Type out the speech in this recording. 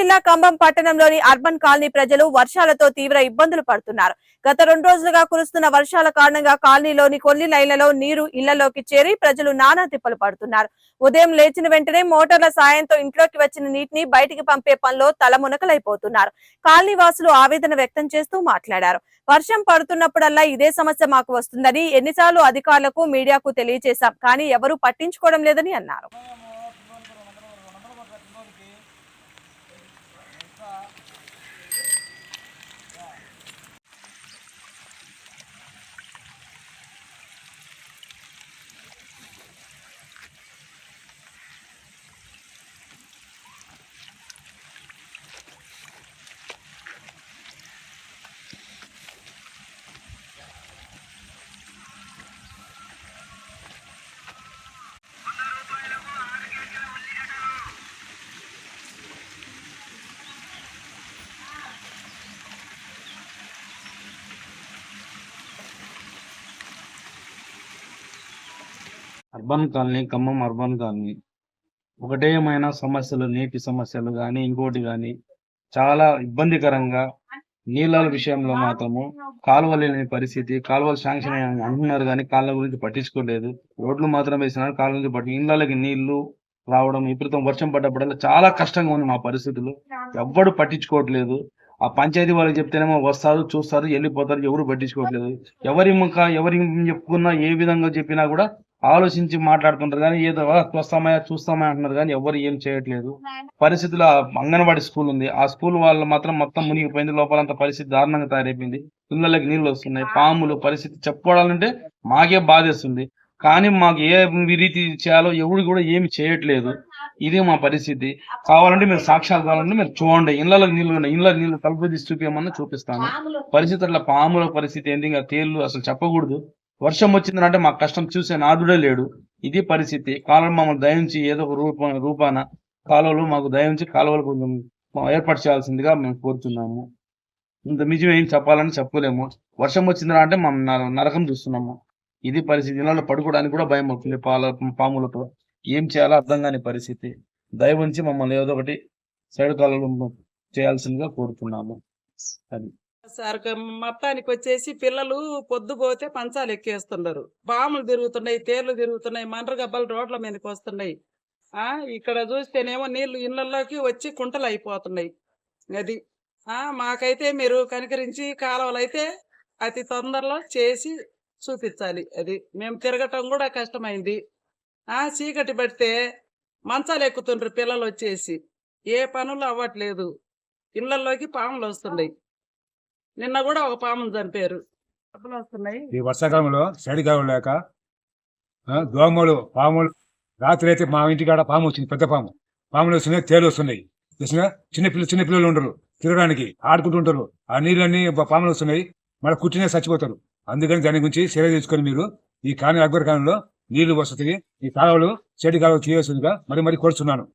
జిల్లా కంబం పట్టణంలోని urban colony ప్రజలు వర్షాలతో తీవ్ర ఇబ్బందులు పడుతున్నారు. గత రెండు రోజులుగా కురుస్తున్న వర్షాల కారణంగా కాలనీలోని కొన్ని లైన్లలో నీరు ఇళ్ళలోకి చేరి ప్రజలు నానా తిప్పలు పడుతున్నారు. ఉదయం లేచిన వెంటనే మోటార్ల సాయంతో ఇంట్లోకి వచ్చిన నీటిని బయటికి పంపే పనిలో తలమునకలైపోతున్నారు కాలనీ వాసులు ఆవేదన వ్యక్తం చేస్తూ మాట్లాడారు. వర్షం పడుతున్నప్పుడల్లా ఇదే సమస్య మాకు వస్తుందని ఎన్నిసార్లు అధికారులకు మీడియాకు తెలియజేశాం కానీ ఎవరూ పట్టించుకోవడం లేదని అన్నారు. Urban colony Khammam urban colony. ఒకటేమైనా సమస్యలు నీటి సమస్యలు కానీ ఇంకోటి కానీ చాలా ఇబ్బందికరంగా నీళ్ళ విషయంలో మాత్రము కాలువ లేని పరిస్థితి కాలువలు శాంక్షన్ అంటున్నారు కానీ కాళ్ళ గురించి పట్టించుకోలేదు. రోడ్లు మాత్రం వేసినారు కాలువ గురించి పట్టి ఇళ్ళకి నీళ్ళు రావడం విపరీతం వర్షం పడ్డప్పుడల్లా చాలా కష్టంగా ఉంది మా పరిస్థితులు. ఎవ్వడు పట్టించుకోవట్లేదు. ఆ పంచాయతీ వాళ్ళకి చెప్తేనేమో వస్తారు చూస్తారు వెళ్ళిపోతారు ఎవరు పట్టించుకోవట్లేదు. ఎవరి ముఖ ఎవరి చెప్పుకున్నా ఏ విధంగా చెప్పినా కూడా ఆలోచించి మాట్లాడుతుంటారు కానీ ఏదో "ఆ, వస్తామా చూస్తామా అంటున్నారు కానీ ఎవరు ఏం చేయట్లేదు. పరిస్థితులు అంగన్వాడీ స్కూల్ ఉంది. ఆ స్కూల్ వాళ్ళు మాత్రం మొత్తం మునిగిపోయింది. లోపలంతా పరిస్థితి దారుణంగా తయారైపోయింది. పిల్లలకి నీళ్ళు వస్తున్నాయి. పాములు పరిస్థితి చెప్పుకోవాలంటే మాకే బాధేస్తుంది. కానీ మాకు ఏ రీతి చేయాలో ఎవరు కూడా ఏమి చేయట్లేదు. ఇది మా పరిస్థితి. కావాలంటే మీరు సాక్ష్యాలు కావాలంటే మీరు చూడండి. ఇళ్ళకి నీళ్ళు ఉన్నాయి. ఇళ్ళకి నీళ్ళు తలుపు తీసి చూపించమన్నా చూపిస్తాను. పరిస్థితి అట్లా పాముల పరిస్థితి ఏంటి? ఇంకా తేళ్ళు అసలు చెప్పకూడదు. వర్షం వచ్చిందంటే మా కష్టం చూసే నాదుడే లేడు. ఇది పరిస్థితి. కాలం మమ్మల్ని దయించి ఏదో ఒక రూప రూపాన కాలువలు మాకు దయించి కాలువలు కొంచెం ఏర్పాటు చేయాల్సిందిగా మేము కోరుతున్నాము. ఇంత నిజమేం ఏం చెప్పాలని చెప్పలేము. వర్షం వచ్చిందా అంటే మనం నర- నరకం చూస్తున్నాము. ఇది పరిస్థితి. ఇళ్ళలో పడుకోవడానికి కూడా భయం అవుతుంది పాల పాములతో. ఏం చేయాలో అర్థం కాని పరిస్థితి. దయ ఉంచి మమ్మల్ని ఏదో ఒకటి సైడ్ కాలంలో చేయాల్సిందిగా కోరుతున్నాము. అది సార్ గ- మొత్తానికి వచ్చేసి పిల్లలు పొద్దుపోతే పంచాలు ఎక్కేస్తున్నారు. బాములు తిరుగుతున్నాయి తేర్లు తిరుగుతున్నాయి మండ్ర గబ్బలు రోడ్ల మీదకి వస్తున్నాయి. ఆ ఇక్కడ చూస్తేనేమో నీళ్ళు ఇళ్ళల్లోకి వచ్చి కుంటలు అయిపోతున్నాయి. అది ఆ మాకైతే మీరు కనికరించి కాలువలు అయితే అతి తొందరలో చేసి చూపించాలి. అది మేము తిరగటం కూడా కష్టమైంది. ఆ చీకటి పడితే మంచాలు ఎక్కుతుండ్రు పిల్లలు వచ్చేసి. ఏ పనులు అవ్వట్లేదు. ఇళ్ళల్లోకి పాములు వస్తున్నాయి. నిన్న కూడా ఒక పామును చంపారు. డబ్బులు వస్తున్నాయి. ఈ వర్షాకాలంలో సైడ్ కాలం లేక దోమలు పాములు రాత్రి అయితే మా ఇంటికాడ పాము వచ్చింది పెద్ద పాము. పాములు వస్తున్నాయి తేలు వస్తున్నాయి. తెలిసిన చిన్న పిల్లలు చిన్న పిల్లలు ఉండరు. తిరగడానికి ఆడుకుంటుంటారు ఆ నీళ్ళన్నీ పాములు వస్తున్నాయి. మళ్ళీ కుట్టినే చచ్చిపోతారు. అందుకని దాని గురించి చర్య తీసుకొని మీరు ఈ కాని అక్బర్ కాలంలో నీళ్ళు వస్తుంది ఈ కాలువలు చెడు కాలువలు చేయవలసిందిగా మరి మరి కోరుచున్నాను.